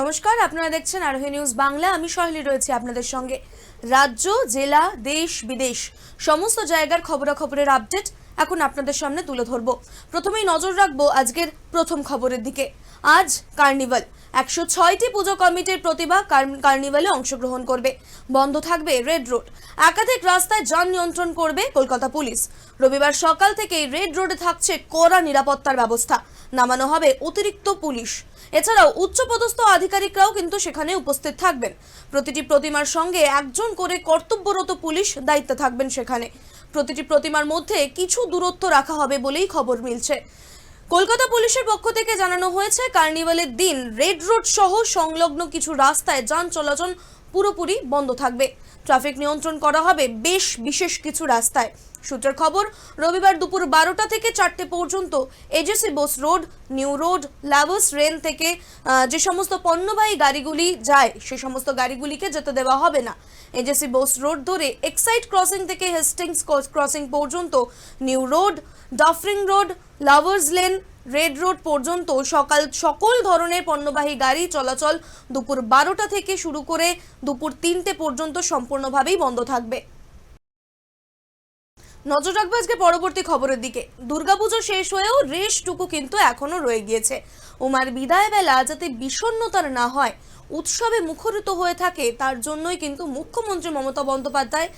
নমস্কার, আপনারা দেখছেন আরোহী নিউজ বাংলা। আমি সহেলি রয়েছি আপনাদের সঙ্গে। রাজ্য, জেলা, দেশ, বিদেশ, সমস্ত জায়গার খবরাখবরের আপডেট এখন আপনাদের সামনে তুলে ধরব। প্রথমেই নজর রাখব আজকের প্রথম খবরের দিকে। আজ কার্নিভাল। একশো ছয়টি পুজো কমিটির প্রতিভা কার- কার্নিভালে অংশগ্রহণ করবে। বন্ধ থাকবে রেড রোড। একাধিক রাস্তায় যান নিয়ন্ত্রণ করবে কলকাতা পুলিশ। রবিবার সকাল থেকেই রেড রোডে থাকছে কড়া নিরাপত্তার ব্যবস্থা। নামানো হবে অতিরিক্ত পুলিশ। এছাড়াও উচ্চপদস্থ আধিকারিকরাও কিন্তু সেখানে উপস্থিত থাকবেন। প্রতিটি প্রতিমার সঙ্গে একজন করে কর্তব্যরত পুলিশ দায়িত্বে থাকবেন সেখানে। প্রতিটি প্রতিমার মধ্যে কিছু দূরত্ব রাখা হবে বলেই খবর মিলছে। কলকাতা পুলিশের পক্ষ থেকে জানানো হয়েছে, কার্নিভালের দিন রেড রোড সহ সংলগ্ন কিছু রাস্তায় যান চলাচল পুরোপুরি বন্ধ থাকবে। ট্রাফিক নিয়ন্ত্রণ করা হবে বেশ বিশেষ কিছু রাস্তায়। সূত্রের খবর, রবিবার দুপুর বারোটা থেকে চারটে পর্যন্ত AJC Bose road, new road loves রেল থেকে যে সমস্ত পণ্যবাহী গাড়িগুলি যায়, সে সমস্ত গাড়িগুলিকে যেতে দেওয়া হবে না। এজেসি বোস রোড ধরে এক্সাইড ক্রসিং থেকে হেস্টিংস ক্রসিং পর্যন্ত new road, Dufferin road lovers lane red road পর্যন্ত সকাল সকল ধরনের পণ্যবাহী গাড়ি চলাচল দুপুর বারোটা থেকে শুরু করে দুপুর তিনটে পর্যন্ত সম্পূর্ণভাবেই বন্ধ থাকবে। নজর রাখব আজকে পরবর্তী খবরের দিকে। দুর্গাপুজো শেষ হয়েও রেশটুকু কিন্তু এখনও রয়ে গিয়েছে। উমার বিদায় বেলা যাতে বিষণ্ণতার না হয় উৎসবে মুখরিত হয়ে থাকে, তার জন্যই কিন্তু মুখ্যমন্ত্রী মমতা বন্দ্যোপাধ্যায়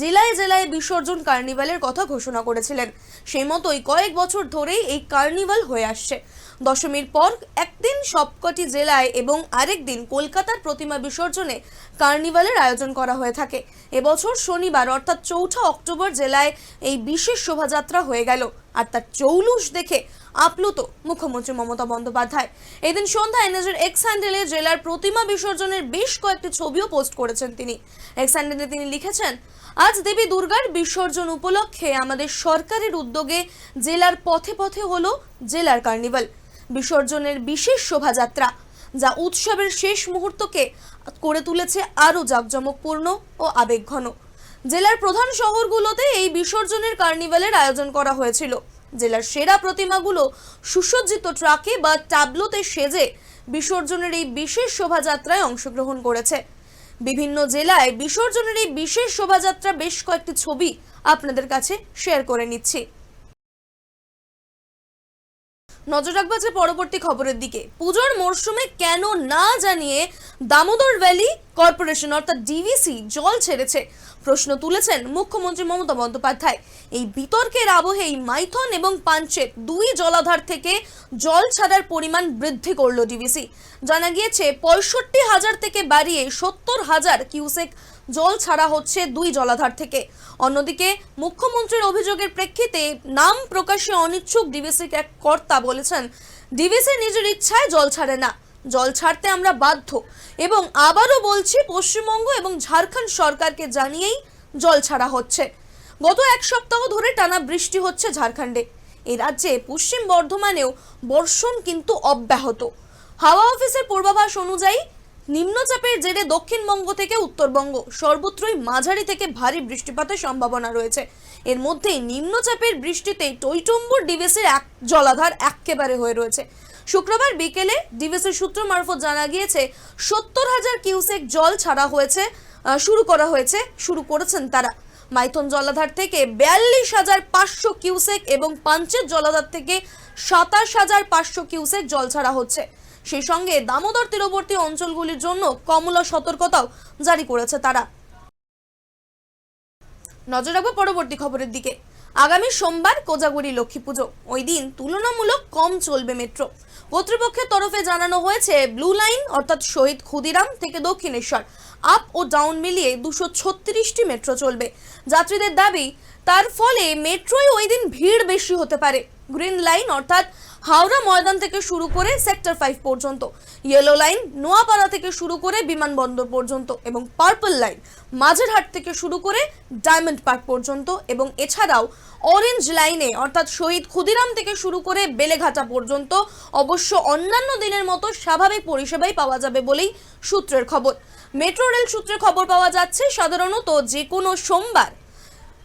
জেলায় জেলায় বিসর্জন কার্নিভালের কথা ঘোষণা করেছিলেন। সেই মতোই কয়েক বছর ধরেই এই কার্নিভাল হয়ে আসছে। দশমীর পর একদিন সবকটি জেলায় এবং আরেক দিন কলকাতার প্রতিমা বিসর্জনে কার্নিভালের আয়োজন করা হয়ে থাকে। এবছর শনিবার, অর্থাৎ চৌঠা অক্টোবর জেলায় এই বিশেষ শোভাযাত্রা হয়ে গেল। আর তার চৌলুস দেখে আপ্লুত মুখ্যমন্ত্রী মমতা বন্দ্যোপাধ্যায়। এদিন সন্ধ্যায় নিজের এক্স হ্যান্ডেলে জেলার প্রতিমা বিসর্জনের বেশ কয়েকটি ছবিও পোস্ট করেছেন তিনি। এক্স হ্যান্ডেলে তিনি লিখেছেন, আজ দেবী দুর্গার বিসর্জন উপলক্ষে আমাদের সরকারের উদ্যোগে জেলার পথে পথে হলো জেলার কার্নিভাল, বিসর্জনের বিশেষ শোভাযাত্রা, যা উৎসবের শেষ মুহূর্তকে করে তুলেছে আরও জাঁকজমকপূর্ণ ও আবেগঘন। জেলার প্রধান শহরগুলোতে এই বিসর্জনের কার্নিভালের আয়োজন করা হয়েছিল। জেলার সেরা প্রতিমাগুলো সুসজ্জিত ট্রাকে বা ট্যাবলোতে সেজে বিসর্জনের এই বিশেষ শোভাযাত্রায় অংশগ্রহণ করেছে। বিভিন্ন জেলায় বিসর্জনের এই বিশেষ শোভাযাত্রা বেশ কয়েকটি ছবি আপনাদের কাছে শেয়ার করে নিচ্ছি। নজর রাখব যে পরবর্তী খবরের দিকে। পুজোর মরশুমে কেন না জানিয়ে দামোদর ভ্যালি কর্পোরেশন অর্থাৎ ডিভিসি জল ছেড়েছে। প্রশ্ন তুলেছেন মুখ্যমন্ত্রী মমতা বন্দ্যোপাধ্যায়। এই বিতর্কের আবহেই মাইথন এবং পাঞ্চেত দুই জলাধার থেকে জল ছাড়ার পরিমাণ বৃদ্ধি করল ডিভিসি। জানা গিয়েছে, পঁয়ষট্টি হাজার থেকে বাড়িয়ে সত্তর হাজার কিউসেক জল ছাড়া হচ্ছে দুই জলাধার থেকে। অন্যদিকে মুখ্যমন্ত্রীর অভিযোগের প্রেক্ষিতে নাম প্রকাশে অনিচ্ছুক ডিভিসির এক কর্তা বলেছেন ডিভিসি নিজের ইচ্ছায় জল ছাড়ে না। জল ছাড়তে আমরা বাধ্য। এবং আবারও বলছি, পশ্চিমবঙ্গ এবং ঝাড়খণ্ড সরকারকে জানিয়েই জল ছাড়া হচ্ছে। গত এক সপ্তাহ ধরে টানা বৃষ্টি হচ্ছে ঝাড়খণ্ডে। এ রাজ্যে পশ্চিম বর্ধমানেও বর্ষণ কিন্তু অব্যাহত। হাওয়া অফিসের পূর্বাভাস অনুযায়ী নিম্নচাপের জেরে দক্ষিণবঙ্গ থেকে উত্তরবঙ্গ, সর্বত্রই মাঝারি থেকে ভারী বৃষ্টিপাতের সম্ভাবনা রয়েছে। এর মধ্যেই নিম্নচাপের বৃষ্টিতে টইটম্বুর ডিভিসির এক জলাধার এক্কেবারে হয়ে রয়েছে। শুক্রবার বিকেলে ডিভিসির সূত্র মারফত জানা গিয়েছে, সত্তর হাজার কিউসেক জল ছাড়া হয়েছে শুরু করা হয়েছে, শুরু করেছেন তারা। মাইথন জলাধার থেকে বিয়াল্লিশ হাজার পাঁচশো কিউসেক এবং পাঞ্চের জলাধার থেকে সাতাশ হাজার পাঁচশো কিউসেক জল ছাড়া হচ্ছে। সেই সঙ্গে দামোদর তীরবর্তী অঞ্চলগুলির জন্য কমলা সতর্কতাও জারি করেছে তারা। নজর রাখব পরবর্তী খবরের দিকে। আগামী সোমবার কোজাগুড়ি লক্ষ্মী পুজো। ওই দিন তুলনামূলক কম চলবে মেট্রো। কর্তৃপক্ষের তরফে জানানো হয়েছে, ব্লু লাইন অর্থাৎ শহীদ ক্ষুদিরাম থেকে দক্ষিণেশ্বর, আপ ও ডাউন মিলিয়ে দুশো ছত্রিশটি মেট্রো চলবে। যাত্রীদের দাবি, তার ফলে মেট্রোয় ওই দিন ভিড় বেশি হতে পারে। গ্রিন লাইন অর্থাৎ হাওড়া ময়দান থেকে শুরু করে সেক্টর ফাইভ পর্যন্ত ইয়েলো লাইন নোয়াপাড়া থেকে শুরু করে বিমানবন্দর পর্যন্ত এবং পার্পল লাইন মাঝেরহাট থেকে শুরু করে ডায়মন্ড পার্ক পর্যন্ত এবং এছাড়াও অরেঞ্জ লাইনে অর্থাৎ শহীদ ক্ষুদিরাম থেকে শুরু করে বেলেঘাটা পর্যন্ত অবশ্য অন্যান্য দিনের মতো স্বাভাবিক পরিষেবাই পাওয়া যাবে বলেই সূত্রের খবর। মেট্রো রেল সূত্রে খবর পাওয়া যাচ্ছে, সাধারণত যে কোনো সোমবার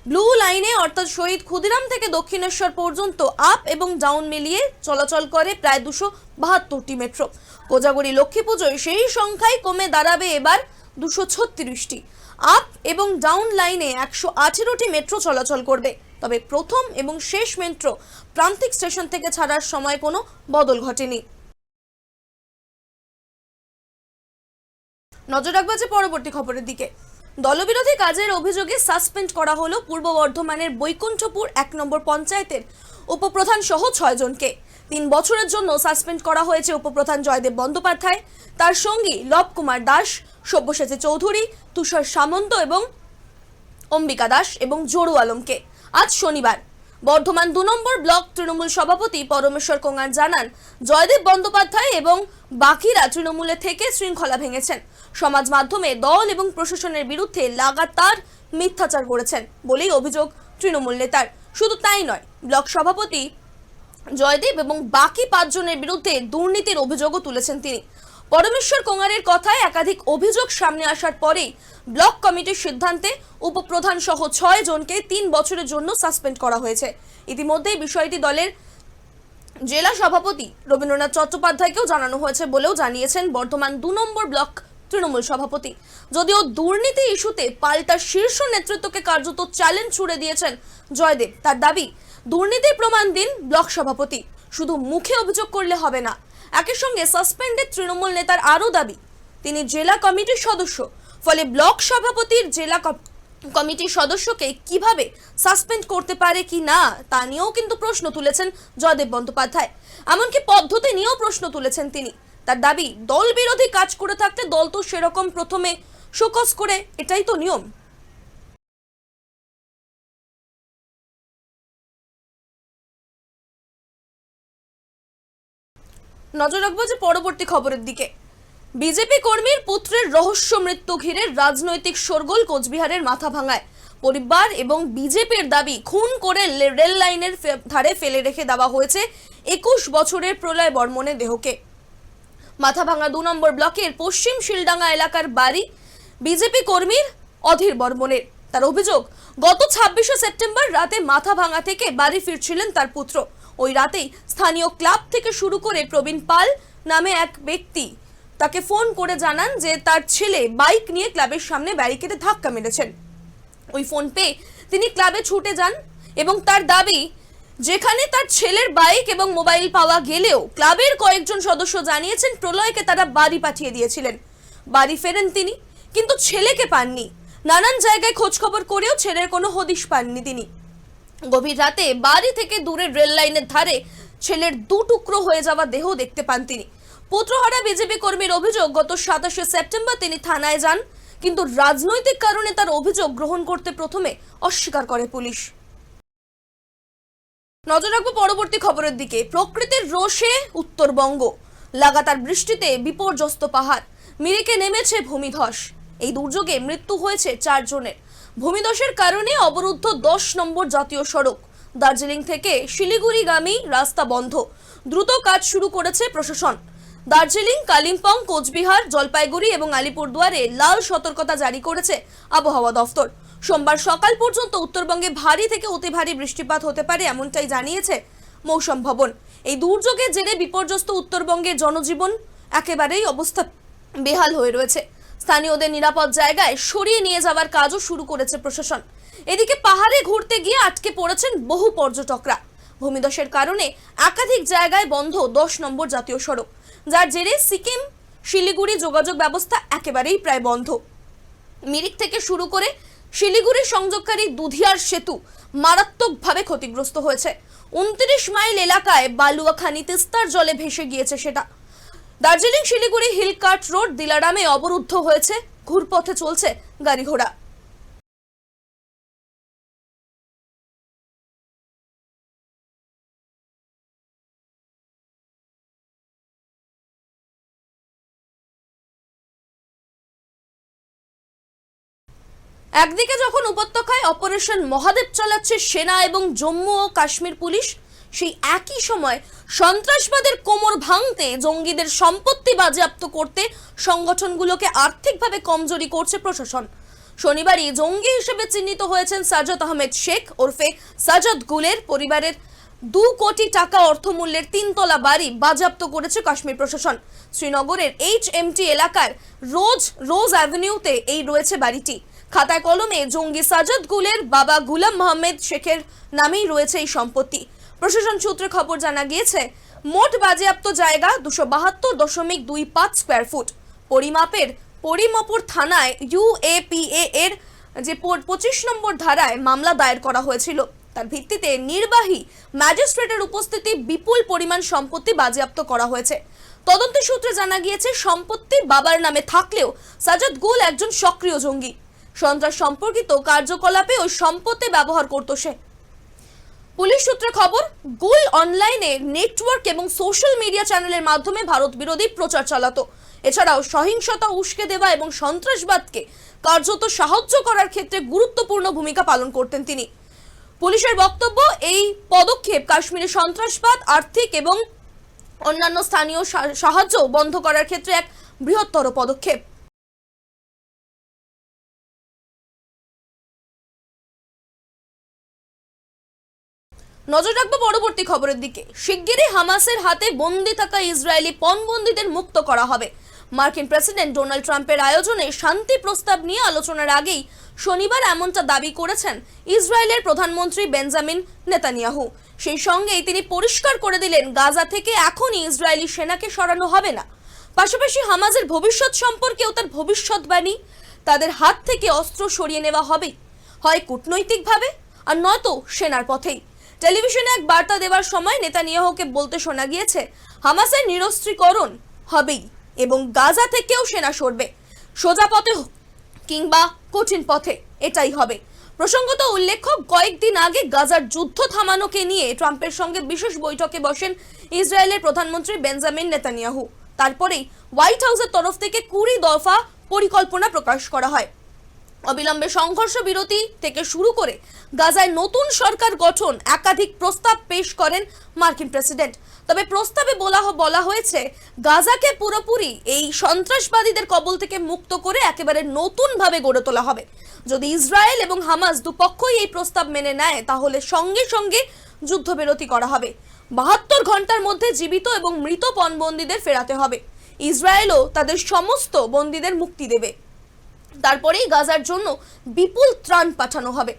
ব্লু লাইনে অর্থাৎ শহীদ ক্ষুদিরাম থেকে দক্ষিণেশ্বর পর্যন্ত আপ এবং ডাউন মিলিয়ে চলাচল করে প্রায় দুশো বাহাত্তরটি মেট্রো কোজাগরী লক্ষ্মী পুজোয় সেই সংখ্যায় কমে দাঁড়াবে এবার দুশো ছত্রিশটি। আপ এবং ডাউন লাইনে একশো আঠেরোটি মেট্রো চলাচল করবে। তবে প্রথম এবং শেষ মেট্রো প্রান্তিক স্টেশন থেকে ছাড়ার সময় কোনো বদল ঘটেনি। নজর রাখবে যে পরবর্তী খবরের দিকে। দলবিরোধী কাজের অভিযোগে সাসপেন্ড করা হলো পূর্ব বর্ধমানের বৈকুণ্ঠপুর এক নম্বর পঞ্চায়েতের উপপ্রধান সহ ছয়জনকে তিন বছরের জন্য সাসপেন্ড করা হয়েছে উপপ্রধান জয়দেব বন্দ্যোপাধ্যায়, তার সঙ্গী লব কুমার দাস, সব্যসাচী চৌধুরী, তুষার সামন্ত এবং অম্বিকা দাস এবং জোরু আলমকে। আজ শনিবার বর্ধমান দু নম্বর ব্লক তৃণমূল সভাপতি পরমেশ্বর কোঙার জানান, জয়দেব বন্দ্যোপাধ্যায় এবং বাকিরা তৃণমূলে থেকে শৃঙ্খলা ভেঙেছেন। সমাজ মাধ্যমে দল এবং প্রশাসনের বিরুদ্ধে লাগাতার মিথ্যাচার করেছেন বলেই অভিযোগ তৃণমূল নেতার। শুধু তাই নয়, ব্লক সভাপতি জয়দেব এবং বাকি পাঁচজনের বিরুদ্ধে দুর্নীতির অভিযোগও তুলেছেন তিনি। পরমেশ্বর কোঙারের কথায় একাধিক অভিযোগ সামনে আসার পরেই ব্লক কমিটির সিদ্ধান্তে উপপ্রধান সহ ছয় জনকে তিন বছরের জন্য সাসপেন্ড করা হয়েছে। ইতিমধ্যেই বিষয়টি দলের জেলা সভাপতি রবীন্দ্রনাথ চট্টোপাধ্যায়কেও জানানো হয়েছে বলেও জানিয়েছেন বর্ধমান দু নম্বর ব্লক তৃণমূল সভাপতি। যদিও দুর্নীতি ইস্যুতে পাল্টা শীর্ষ নেতৃত্বকে কার্যত চ্যালেঞ্জ ছুড়ে দিয়েছেন জয়দেব, তার দাবি, দুর্নীতির প্রমাণ দিন ব্লক সভাপতি। শুধু মুখে অভিযোগ করলে হবে না একই সঙ্গে সাসপেন্ডেড তৃণমূল নেতার আরও দাবি। তিনি জেলা কমিটির সদস্য, ফলে ব্লক সভাপতির জেলা কমিটির সদস্যকে কীভাবে সাসপেন্ড করতে পারে কি না, তা নিয়েও কিন্তু প্রশ্ন তুলেছেন জয়দেব বন্দ্যোপাধ্যায়। এমনকি পদ্ধতি নিয়েও প্রশ্ন তুলেছেন তিনি। তার দাবি দল বিরোধী কাজ করে থাকতে দল তো সেরকম প্রথমে শোকস করে, এটাই তো নিয়ম। নজর রাখব যে পরবর্তী খবরের দিকে। বিজেপি কর্মীর পুত্রের রহস্য মৃত্যু ঘিরে রাজনৈতিক শোরগোল কোচবিহারের মাথা ভাঙায়। পরিবার এবং বিজেপির দাবি খুন করে রেল লাইনের ধারে ফেলে রেখে দেওয়া হয়েছে একুশ বছরের প্রলয় বর্মনে দেহকে। মাথাভাঙা দু নম্বর ব্লকের পশ্চিম শিলডাঙ্গা এলাকার বাড়ি বিজেপি কর্মীর অধীর বর্মনের তার অভিযোগ, গত ছাব্বিশে সেপ্টেম্বর রাতে মাথাভাঙা থেকে বাড়ি ফিরছিলেন তার পুত্র। ওই রাতেই স্থানীয় ক্লাব থেকে শুরু করে প্রবীণ পাল নামে এক ব্যক্তি তাকে ফোন করে জানান যে তার ছেলে বাইক নিয়ে ক্লাবের সামনে ব্যারিকেডে ধাক্কা মেরেছেন। ওই ফোন পেয়ে তিনি ক্লাবে ছুটে যান এবং তার দাবি, যেখানে তার ছেলের বাইক এবং মোবাইল পাওয়া গেলেও ক্লাবের কয়েকজন সদস্য জানিয়েছেন প্রলয়কে তারা বাড়ি পাঠিয়ে দিয়েছিলেন। বাড়ি ফেরেন তিনি, কিন্তু ছেলেকে পাননি। নানান জায়গায় খোঁজখবর করেও ছেলের কোনো হদিশ পাননি তিনি। গভীর রাতে বাড়ি থেকে দূরে রেল লাইনের ধারে ছেলের দু টুকরো হয়ে যাওয়া দেহ দেখতে পান তিনি। পুত্রহারা বিজেপি কর্মীর অভিযোগ, গত সাতাশে সেপ্টেম্বর তিনি থানায় যান, কিন্তু রাজনৈতিক কারণে তার অভিযোগ গ্রহণ করতে প্রথমে অস্বীকার করে পুলিশ। নজর রাখব পরবর্তী খবরের দিকে। প্রকৃতির রোষে উত্তরবঙ্গ। লাগাতার বৃষ্টিতে বিপর্যস্ত পাহাড়। মিরিকে নেমেছে ভূমিধস। এই দুর্যোগে মৃত্যু হয়েছে চারজনের। ভূমিধসের কারণে অবরুদ্ধ দশ নম্বর জাতীয় সড়ক। দার্জিলিং থেকে শিলিগুড়িগামী রাস্তা বন্ধ। দ্রুত কাজ শুরু করেছে প্রশাসন। দার্জিলিং, কালিম্পং, কোচবিহার, জলপাইগুড়ি এবং আলিপুরদুয়ারে লাল সতর্কতা জারি করেছে আবহাওয়া দফতর। সোমবার সকাল পর্যন্ত উত্তরবঙ্গে ভারী থেকে অতি ভারী বৃষ্টিপাত হতে পারে এমনটাই জানিয়েছে মৌসুম ভবন। এই দুর্যোগের জেরে বিপর্যস্ত উত্তরবঙ্গের জনজীবন একেবারেই অবস্থা বেহাল হয়ে রয়েছে। স্থানীয়দের নিরাপদ জায়গায় সরিয়ে নিয়ে যাওয়ার কাজও শুরু করেছে প্রশাসন। এদিকে পাহাড়ে ঘুরতে গিয়ে আটকে পড়েছেন বহু পর্যটকরা। ভূমিধসের কারণে একাধিক জায়গায় বন্ধ দশ নম্বর জাতীয় সড়ক। যার জেরে সিকিম, শিলিগুড়ি যোগাযোগ ব্যবস্থা একেবারেই প্রায় বন্ধ। মিরিক থেকে শুরু করে শিলিগুড়ি সংযোগকারী দুধিয়ার সেতু মারাত্মকভাবে ক্ষতিগ্রস্ত হয়েছে। উনত্রিশ মাইল এলাকায় বালুয়াখানি তিস্তার জলে ভেসে গিয়েছে সেটা। Darjeeling Siliguri hill cart road দিলারামে অবরুদ্ধ হয়েছে, ঘুরপথে চলছে গাড়ি ঘোড়া একদিকে যখন উপত্যকায় অপারেশন মহাদেব চালাচ্ছে সেনা এবং জম্মু ও কাশ্মীর পুলিশ সেই একই সময় সন্ত্রাসবাদের কোমর ভাঙতে, জঙ্গিদের সম্পত্তি বাজেয়াপ্ত করতে সংগঠনগুলোকে আর্থিকভাবে কমজোরি করছে প্রশাসন। শনিবারই জঙ্গি হিসেবে চিহ্নিত হয়েছেন সাজদ আহমেদ শেখ ওরফে সাজদ গুলের পরিবারের দু কোটি টাকা অর্থমূল্যের তিনতলা বাড়ি বাজেয়াপ্ত করেছে কাশ্মীর প্রশাসন। শ্রীনগরের এইচ এমটি এলাকার রোজ রোজ অ্যাভিনিউতে এই রয়েছে বাড়িটি। খাতায় কলমে জঙ্গি সাজদ গুলের বাবা গুলাম মোহাম্মদ শেখের নামেই রয়েছে এই সম্পত্তি। প্রশাসন সূত্রে খবর জানা গিয়েছে, মোট বাজেয়াপ্ত জায়গা দুশো বাহাত্তর দশমিক দুই পাঁচ স্কোয়ার ফুট পরিমাপের পরিমপুর থানায় ইউএপিএ এর যে পঁচিশ নম্বর ধারায় মামলা দায়ের করা হয়েছিল। তার ভিত্তিতে নির্বাহী ম্যাজিস্ট্রেটের উপস্থিতি বিপুল পরিমাণ সম্পত্তি বাজেয়াপ্ত করা হয়েছে। তদন্ত সূত্রে জানা গিয়েছে, সম্পত্তি বাবার নামে থাকলেও সাজাদ গুল একজন সক্রিয় জঙ্গি। সন্ত্রাস সম্পর্কিত কার্যকলাপে ওই সম্পত্তি ব্যবহার করত সে। পুলিশ সূত্রে খবর, গুল অনলাইনে নেটওয়ার্ক এবং সোশ্যাল মিডিয়া চ্যানেলের মাধ্যমে ভারত বিরোধী প্রচার চালাতো। এছাড়াও সহিংসতা, উস্কে দেওয়া এবং সন্ত্রাসবাদকে কার্যত সাহায্য করার ক্ষেত্রে গুরুত্বপূর্ণ ভূমিকা পালন করতেন তিনি। পুলিশের বক্তব্য, এই পদক্ষেপ কাশ্মীরে সন্ত্রাসবাদ, আর্থিক এবং অন্যান্য স্থানীয় সাহায্য বন্ধ করার ক্ষেত্রে এক বৃহত্তর পদক্ষেপ। নজর রাখব পরবর্তী খবরের দিকে। শিগগিরই হামাসের হাতে বন্দি থাকা ইসরায়েলি পণবন্দীদের মুক্ত করা হবে। মার্কিন প্রেসিডেন্ট ডোনাল্ড ট্রাম্পের আয়োজনে শান্তি প্রস্তাব নিয়ে আলোচনার আগেই শনিবার এমনটা দাবি করেছেন ইসরায়েলের প্রধানমন্ত্রী বেঞ্জামিন নেতানিয়াহু। সেই সঙ্গেই তিনি পরিষ্কার করে দিলেন, গাজা থেকে এখনই ইসরায়েলি সেনাকে সরানো হবে না। পাশাপাশি হামাজের ভবিষ্যৎ সম্পর্কেও তার ভবিষ্যৎবাণী। তাদের হাত থেকে অস্ত্র সরিয়ে নেওয়া হবে হয় কূটনৈতিকভাবে, আর নয়তো সেনার পথেই। টেলিভিশনে এক বার্তা দেওয়ার সময় নেতানিয়াহুকে বলতে শোনা গিয়েছে, হামাসের নিরস্ত্রীকরণ হবেই এবং গাজা থেকেও সেনা সরবে। সোজা পথে কিংবা কঠিন পথে, এটাই হবে। প্রসঙ্গত উল্লেখ্য, কয়েকদিন আগে গাজার যুদ্ধ থামানোকে নিয়ে ট্রাম্পের সঙ্গে বিশেষ বৈঠকে বসেন ইসরায়েলের প্রধানমন্ত্রী বেঞ্জামিন নেতানিয়াহু। তারপরেই হোয়াইট হাউসের তরফ থেকে কুড়ি দফা পরিকল্পনা প্রকাশ করা হয়। অবিলম্বে সংঘর্ষ বিরতি থেকে শুরু করে গাজায় নতুন সরকার গঠন একাধিক প্রস্তাব পেশ করেন মার্কিন প্রেসিডেন্ট। তবে প্রস্তাবে বলা বলা হয়েছে, গাজাকে পুরোপুরি এই সন্ত্রাসবাদীদের কবল থেকে মুক্ত করে একেবারে নতুনভাবে গড়ে তোলা হবে। যদি ইসরায়েল এবং হামাস দুপক্ষই এই প্রস্তাব মেনে নেয়, তাহলে সঙ্গে সঙ্গে যুদ্ধবিরতি করা হবে। বাহাত্তর ঘণ্টার মধ্যে জীবিত এবং মৃত পণবন্দীদের ফেরাতে হবে। ইসরায়েলও তাদের সমস্ত বন্দীদের মুক্তি দেবে। তারপরেই গাজার জন্য বিপুল ত্রাণ পাঠানো হবে।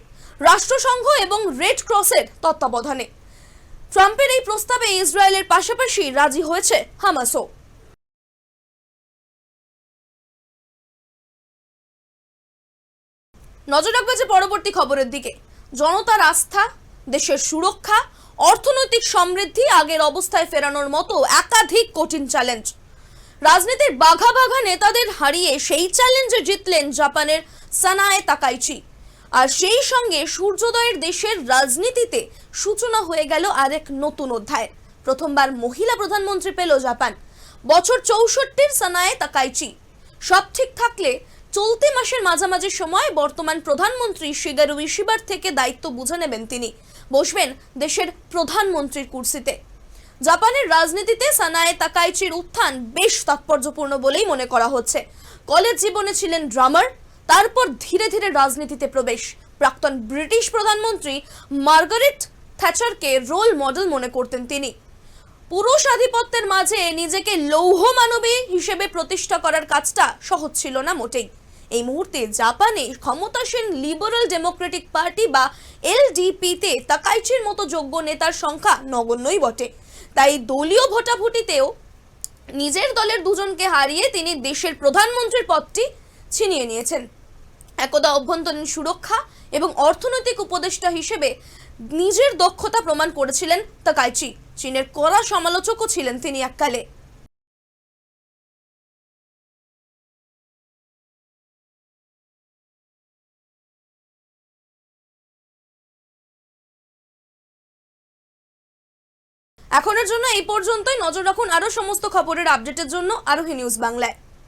রাষ্ট্রসংঘ এবং রেড ক্রসের তত্ত্বাবধানে। ট্রাম্পের এই প্রস্তাবে ইসরায়েলের পাশাপাশি রাজি হয়েছে হামাসও। নজর রাখবে যে পরবর্তী খবরের দিকে। জনতার আস্থা, দেশের সুরক্ষা, অর্থনৈতিক সমৃদ্ধি, আগের অবস্থায় ফেরানোর মতো একাধিক কঠিন চ্যালেঞ্জ। রাজনীতির বাঘা বাঘা নেতাদের হারিয়ে সেই চ্যালেঞ্জে জিতলেন জাপানের সানায়ে তাকাইচি। আর সেই সঙ্গে সূর্যোদয়ের দেশের রাজনীতিতে সূচনা হয়ে গেল আরেক নতুন অধ্যায়। প্রথমবার মহিলা প্রধানমন্ত্রী পেল জাপান। বছর চৌষট্টির সানায়ে তাকাইচি। সব ঠিক থাকলে চলতি মাসের মাঝামাঝি সময় বর্তমান প্রধানমন্ত্রী শিগারু ইশিবার থেকে দায়িত্ব বুঝে নেবেন তিনি। বসবেন দেশের প্রধানমন্ত্রীর কুর্সিতে। জাপানের রাজনীতিতে সানায়ে তাকাইচির উত্থান বেশ তাৎপর্যপূর্ণ বলেই মনে করা হচ্ছে। কলেজ জীবনে ছিলেন ড্রামার, তারপর ধীরে ধীরে রাজনীতিতে প্রবেশ। প্রাক্তন ব্রিটিশ প্রধানমন্ত্রী মার্গারেট থ্যাচারকে রোল মডেল মনে করতেন তিনি। পুরুষ আধিপত্যের মাঝে নিজেকে লৌহ মানবী হিসেবে প্রতিষ্ঠা করার কাজটা সহজ ছিল না মোটেই। এই মুহূর্তে জাপানে ক্ষমতাসীন লিবারাল ডেমোক্রেটিক পার্টি বা এলডিপিতে তাকাইচির মতো যোগ্য নেতার সংখ্যা নগণ্যই বটে। তাই দলীয় ভোটাভুটিতেও নিজের দলের দুজনকে হারিয়ে তিনি দেশের প্রধানমন্ত্রীর পদটি ছিনিয়ে নিয়েছেন। একদা অভ্যন্তরীণ সুরক্ষা এবং অর্থনৈতিক উপদেষ্টা হিসেবে নিজের দক্ষতা প্রমাণ করেছিলেন তাকাইচি। চীনের কড়া সমালোচকও ছিলেন তিনি এককালে। এখনের জন্য এই পর্যন্তই। নজর রাখুন আরও সমস্ত খবরের আপডেটের জন্য আরোহী নিউজ বাংলায়।